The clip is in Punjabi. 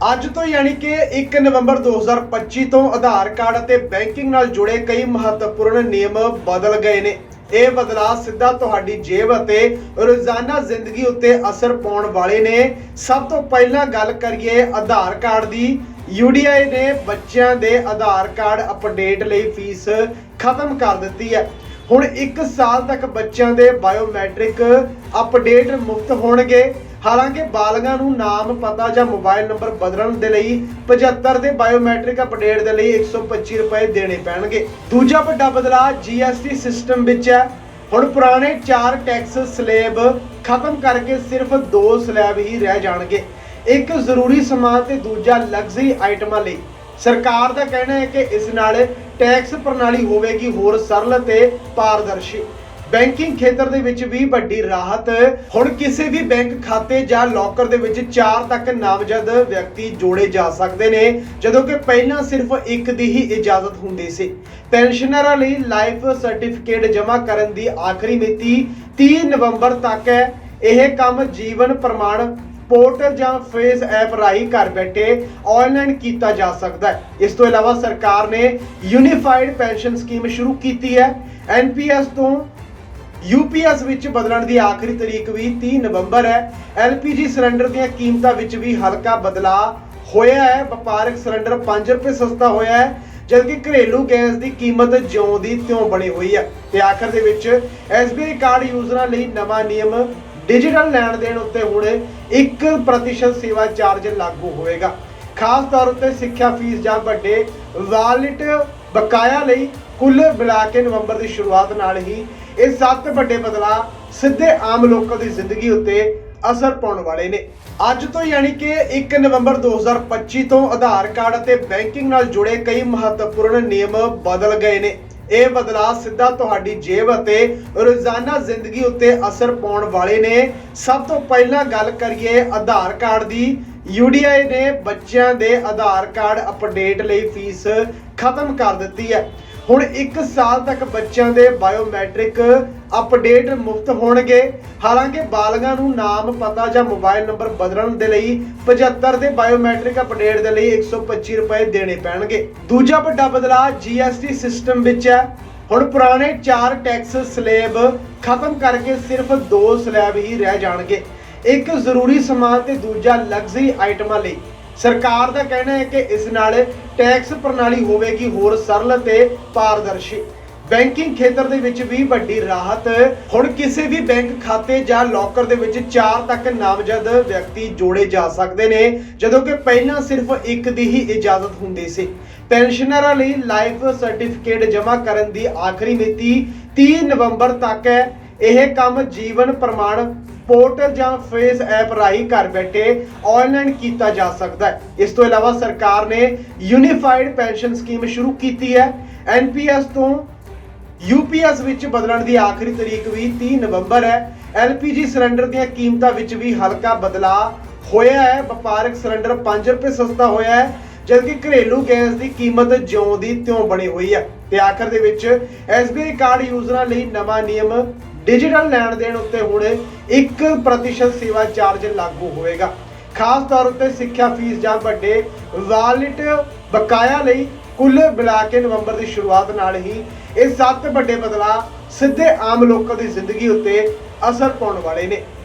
ਅੱਜ ਤੋਂ ਯਾਨੀ ਕਿ 1 ਨਵੰਬਰ 2025 ਤੋਂ ਆਧਾਰ ਕਾਰਡ ਅਤੇ ਬੈਂਕਿੰਗ ਨਾਲ ਜੁੜੇ ਕਈ ਮਹੱਤਵਪੂਰਨ ਨਿਯਮ ਬਦਲ ਗਏ ਨੇ। ਇਹ ਬਦਲਾਅ ਸਿੱਧਾ ਤੁਹਾਡੀ ਜੇਬ ਅਤੇ ਰੋਜ਼ਾਨਾ ਜ਼ਿੰਦਗੀ ਉੱਤੇ ਅਸਰ ਪਾਉਣ ਵਾਲੇ ਨੇ। ਸਭ ਤੋਂ ਪਹਿਲਾਂ ਗੱਲ ਕਰੀਏ ਆਧਾਰ ਕਾਰਡ ਦੀ। UDI ਨੇ ਬੱਚਿਆਂ ਦੇ ਆਧਾਰ ਕਾਰਡ ਅਪਡੇਟ ਲਈ ਫੀਸ ਖਤਮ ਕਰ ਦਿੱਤੀ ਹੈ। ਹੁਣ 1 ਸਾਲ ਤੱਕ ਬੱਚਿਆਂ ਦੇ ਬਾਇਓਮੈਟ੍ਰਿਕ ਅਪਡੇਟ ਮੁਫਤ ਹੋਣਗੇ। ਹਾਲਾਂਕਿ ਬਾਲਗਾਂ ਨੂੰ ਨਾਮ ਪਤਾ ਜਾਂ ਮੋਬਾਈਲ ਨੰਬਰ ਬਦਲਣ ਦੇ ਲਈ 75 ਦੇ ਬਾਇਓਮੈਟ੍ਰਿਕ ਅਪਡੇਟ ਦੇ ਲਈ 125 ਰੁਪਏ ਦੇਣੇ ਪੈਣਗੇ। ਦੂਜਾ ਵੱਡਾ ਬਦਲਾਅ GST ਸਿਸਟਮ ਵਿੱਚ ਹੈ। ਹੁਣ ਪੁਰਾਣੇ 4 ਟੈਕਸ ਸਲੈਬ ਖਤਮ ਕਰਕੇ ਸਿਰਫ 2 ਸਲੈਬ ਹੀ ਰਹਿ ਜਾਣਗੇ। ਇੱਕ ਜ਼ਰੂਰੀ ਸਮਾਨ ਤੇ ਦੂਜਾ ਲਗਜ਼ਰੀ ਆਈਟਮਾਂ ਲਈ। ਸਰਕਾਰ ਦਾ ਕਹਿਣਾ ਹੈ ਕਿ ਇਸ ਨਾਲ ਟੈਕਸ ਪ੍ਰਣਾਲੀ ਹੋਵੇਗੀ ਹੋਰ ਸਰਲ ਤੇ ਪਾਰਦਰਸ਼ੀ। ਬੈਂਕਿੰਗ ਖੇਤਰ ਦੇ ਵਿੱਚ ਵੀ ਵੱਡੀ ਰਾਹਤ। ਹੁਣ ਕਿਸੇ ਵੀ ਬੈਂਕ ਖਾਤੇ ਜਾਂ ਲੋਕਰ ਦੇ ਵਿੱਚ 4 ਤੱਕ ਨਾਮਜ਼ਦ ਵਿਅਕਤੀ ਜੋੜੇ ਜਾ ਸਕਦੇ ਨੇ, ਜਦੋਂ ਕਿ ਪਹਿਲਾਂ ਸਿਰਫ ਇੱਕ ਦੀ ਹੀ ਇਜਾਜ਼ਤ ਹੁੰਦੀ ਸੀ। ਪੈਨਸ਼ਨਰਾਂ ਲਈ ਲਾਈਫ ਸਰਟੀਫਿਕੇਟ ਜਮ੍ਹਾਂ ਕਰਨ ਦੀ ਆਖਰੀ ਮਿਤੀ 30 ਨਵੰਬਰ ਤੱਕ ਹੈ। ਇਹ ਕੰਮ ਜੀਵਨ ਪ੍ਰਮਾਣ ਪੋਰਟਲ ਜਾਂ ਫੇਸ ਐਪ ਰਾਹੀਂ ਘਰ ਬੈਠੇ ਆਨਲਾਈਨ ਕੀਤਾ ਜਾ ਸਕਦਾ ਹੈ। ਇਸ ਤੋਂ ਇਲਾਵਾ ਸਰਕਾਰ ਨੇ ਯੂਨੀਫਾਈਡ ਪੈਨਸ਼ਨ ਸਕੀਮ ਸ਼ੁਰੂ ਕੀਤੀ ਹੈ। ਐਨਪੀਐਸ ਤੋਂ ਯੂਪੀਐਸ ਵਿੱਚ ਬਦਲਣ ਦੀ ਆਖਰੀ ਤਰੀਕ ਵੀ 30 ਨਵੰਬਰ ਹੈ। ਐਲਪੀਜੀ ਸਿਲੰਡਰ ਦੀਆਂ ਕੀਮਤਾਂ ਵਿੱਚ ਵੀ ਹਲਕਾ ਬਦਲਾਅ ਹੋਇਆ ਹੈ। ਵਪਾਰਕ ਸਿਲੰਡਰ 5 ਰੁਪਏ ਸਸਤਾ ਹੋਇਆ ਹੈ, ਜਦਕਿ ਘਰੇਲੂ ਗੈਸ ਦੀ ਕੀਮਤ ਜਿਉਂ ਦੀ ਤਿਉਂ ਬਣੀ ਹੋਈ ਹੈ। ਤੇ ਆਖਰ ਦੇ ਵਿੱਚ SBI ਕਾਰਡ ਯੂਜ਼ਰਾਂ ਲਈ ਨਵਾਂ ਨਿਯਮ ਡਿਜੀਟਲ ਲੈਣ ਦੇਣ ਉੱਤੇ ਹੁਣ 1% ਸੇਵਾ ਚਾਰਜ ਲਾਗੂ ਹੋਵੇਗਾ। ਖਾਸ ਤੌਰ ਉੱਤੇ ਸਿੱਖਿਆ ਫੀਸ ਜਾਂ ਵੱਡੇ ਵਾਲਿਟ ਬਕਾਇਆ ਲਈ ਕੁੱਲ ਮਿਲਾ ਕੇ ਨਵੰਬਰ ਦੀ ਸ਼ੁਰੂਆਤ ਨਾਲ ਹੀ ਇਹ ਸੱਤ ਵੱਡੇ ਬਦਲਾਅ ਸਿੱਧੇ ਆਮ ਲੋਕਾਂ ਦੀ ਜ਼ਿੰਦਗੀ ਉੱਤੇ ਅਸਰ ਪਾਉਣ ਵਾਲੇ ਨੇ। ਅੱਜ ਤੋਂ ਯਾਨੀ ਕਿ 1 ਨਵੰਬਰ 2025 ਤੋਂ ਆਧਾਰ ਕਾਰਡ ਅਤੇ ਬੈਂਕਿੰਗ ਨਾਲ ਜੁੜੇ ਕਈ ਮਹੱਤਵਪੂਰਨ ਨਿਯਮ ਬਦਲ ਗਏ ਨੇ। ਇਹ ਬਦਲਾਅ ਸਿੱਧਾ ਤੁਹਾਡੀ ਜੇਬ ਅਤੇ ਰੋਜ਼ਾਨਾ ਜ਼ਿੰਦਗੀ ਉੱਤੇ ਅਸਰ ਪਾਉਣ ਵਾਲੇ ਨੇ। ਸਭ ਤੋਂ ਪਹਿਲਾਂ ਗੱਲ ਕਰੀਏ ਆਧਾਰ ਕਾਰਡ ਦੀ। UDI ਨੇ ਬੱਚਿਆਂ ਦੇ ਆਧਾਰ ਕਾਰਡ ਅਪਡੇਟ ਲਈ ਫੀਸ ਖਤਮ ਕਰ ਦਿੱਤੀ ਹੈ। ਹੁਣ 1 ਸਾਲ ਤੱਕ ਬੱਚਿਆਂ ਦੇ ਬਾਇਓਮੈਟ੍ਰਿਕ ਅਪਡੇਟ ਮੁਫਤ ਹੋਣਗੇ। ਹਾਲਾਂਕਿ ਬਾਲਗਾਂ ਨੂੰ ਨਾਮ ਪਤਾ ਜਾਂ ਮੋਬਾਈਲ ਨੰਬਰ ਬਦਲਣ ਦੇ ਲਈ 75 ਦੇ ਬਾਇਓਮੈਟ੍ਰਿਕ ਅਪਡੇਟ ਦੇ ਲਈ 125 ਰੁਪਏ ਦੇਣੇ ਪੈਣਗੇ। ਦੂਜਾ ਵੱਡਾ ਬਦਲਾਅ GST ਸਿਸਟਮ ਵਿੱਚ ਹੈ। ਹੁਣ ਪੁਰਾਣੇ 4 ਟੈਕਸ ਸਲੈਬ ਖਤਮ ਕਰਕੇ ਸਿਰਫ 2 ਸਲੈਬ ਹੀ ਰਹਿ ਜਾਣਗੇ। ਇੱਕ ਜ਼ਰੂਰੀ ਸਮਾਨ ਤੇ ਦੂਜਾ ਲਗਜ਼ਰੀ ਆਈਟਮਾਂ ਲਈ। ਸਰਕਾਰ ਦਾ ਕਹਿਣਾ ਹੈ ਕਿ ਇਸ ਨਾਲ ਟੈਕਸ ਪ੍ਰਣਾਲੀ ਹੋਵੇਗੀ ਹੋਰ ਸਰਲ ਤੇ ਪਾਰਦਰਸ਼ੀ। ਬੈਂਕਿੰਗ ਖੇਤਰ ਦੇ ਵਿੱਚ ਵੀ ਵੱਡੀ ਰਾਹਤ। ਹੁਣ ਕਿਸੇ ਵੀ ਬੈਂਕ ਖਾਤੇ ਜਾਂ ਲੋਕਰ ਦੇ ਵਿੱਚ 4 ਤੱਕ ਨਾਮਜ਼ਦ ਵਿਅਕਤੀ ਜੋੜੇ ਜਾ ਸਕਦੇ ਨੇ, ਜਦੋਂ ਕਿ ਪਹਿਲਾਂ ਸਿਰਫ ਇੱਕ ਦੀ ਹੀ ਇਜਾਜ਼ਤ ਹੁੰਦੀ ਸੀ। ਪੈਨਸ਼ਨਰਾਂ ਲਈ ਲਾਈਫ ਸਰਟੀਫਿਕੇਟ ਜਮ੍ਹਾਂ ਕਰਨ ਦੀ ਆਖਰੀ ਮਿਤੀ 30 ਨਵੰਬਰ ਤੱਕ ਹੈ। ਇਹ ਕੰਮ ਜੀਵਨ ਪ੍ਰਮਾਣ ਪੋਰਟਲ ਜਾਂ ਫੇਸ ਐਪ ਰਾਹੀਂ ਘਰ ਬੈਠੇ ਆਨਲਾਈਨ ਕੀਤਾ ਜਾ ਸਕਦਾ ਹੈ। ਇਸ ਤੋਂ ਇਲਾਵਾ ਸਰਕਾਰ ਨੇ ਯੂਨੀਫਾਈਡ ਪੈਨਸ਼ਨ ਸਕੀਮ ਸ਼ੁਰੂ ਕੀਤੀ ਹੈ। ਐਨਪੀਐਸ ਤੋਂ ਯੂਪੀਐਸ ਵਿੱਚ ਬਦਲਣ ਦੀ ਆਖਰੀ ਤਰੀਕ ਵੀ 30 ਨਵੰਬਰ ਹੈ। ਐਲਪੀਜੀ ਸਿਲੰਡਰ ਦੀਆਂ ਕੀਮਤਾਂ ਵਿੱਚ ਵੀ ਹਲਕਾ ਬਦਲਾਅ ਹੋਇਆ ਹੈ। ਵਪਾਰਕ ਸਿਲੰਡਰ 5 ਰੁਪਏ ਸਸਤਾ ਹੋਇਆ ਹੈ, ਜਦਕਿ ਘਰੇਲੂ ਗੈਸ ਦੀ ਕੀਮਤ ਜਿਉਂ ਦੀ ਤਿਉਂ ਬਣੀ ਹੋਈ ਹੈ। ਤੇ ਆਖਰ ਦੇ ਵਿੱਚ SBI ਕਾਰਡ ਯੂਜ਼ਰਾਂ ਲਈ ਨਵਾਂ ਨਿਯਮ ਡਿਜੀਟਲ ਲੈਣ ਦੇਣ ਉੱਤੇ ਹੁਣ 1% ਸੇਵਾ ਚਾਰਜ ਲਾਗੂ ਹੋਵੇਗਾ। ਖਾਸ ਤੌਰ ਉੱਤੇ ਸਿੱਖਿਆ ਫੀਸ ਜਾਂ ਵੱਡੇ ਵਾਲਿਟ ਬਕਾਇਆ ਲਈ ਕੁੱਲ ਮਿਲਾ ਕੇ ਨਵੰਬਰ ਦੀ ਸ਼ੁਰੂਆਤ ਨਾਲ ਹੀ ਇਹ ਸੱਤ ਵੱਡੇ ਬਦਲਾਅ ਸਿੱਧੇ ਆਮ ਲੋਕਾਂ ਦੀ ਜ਼ਿੰਦਗੀ ਉੱਤੇ ਅਸਰ ਪਾਉਣ ਵਾਲੇ ਨੇ।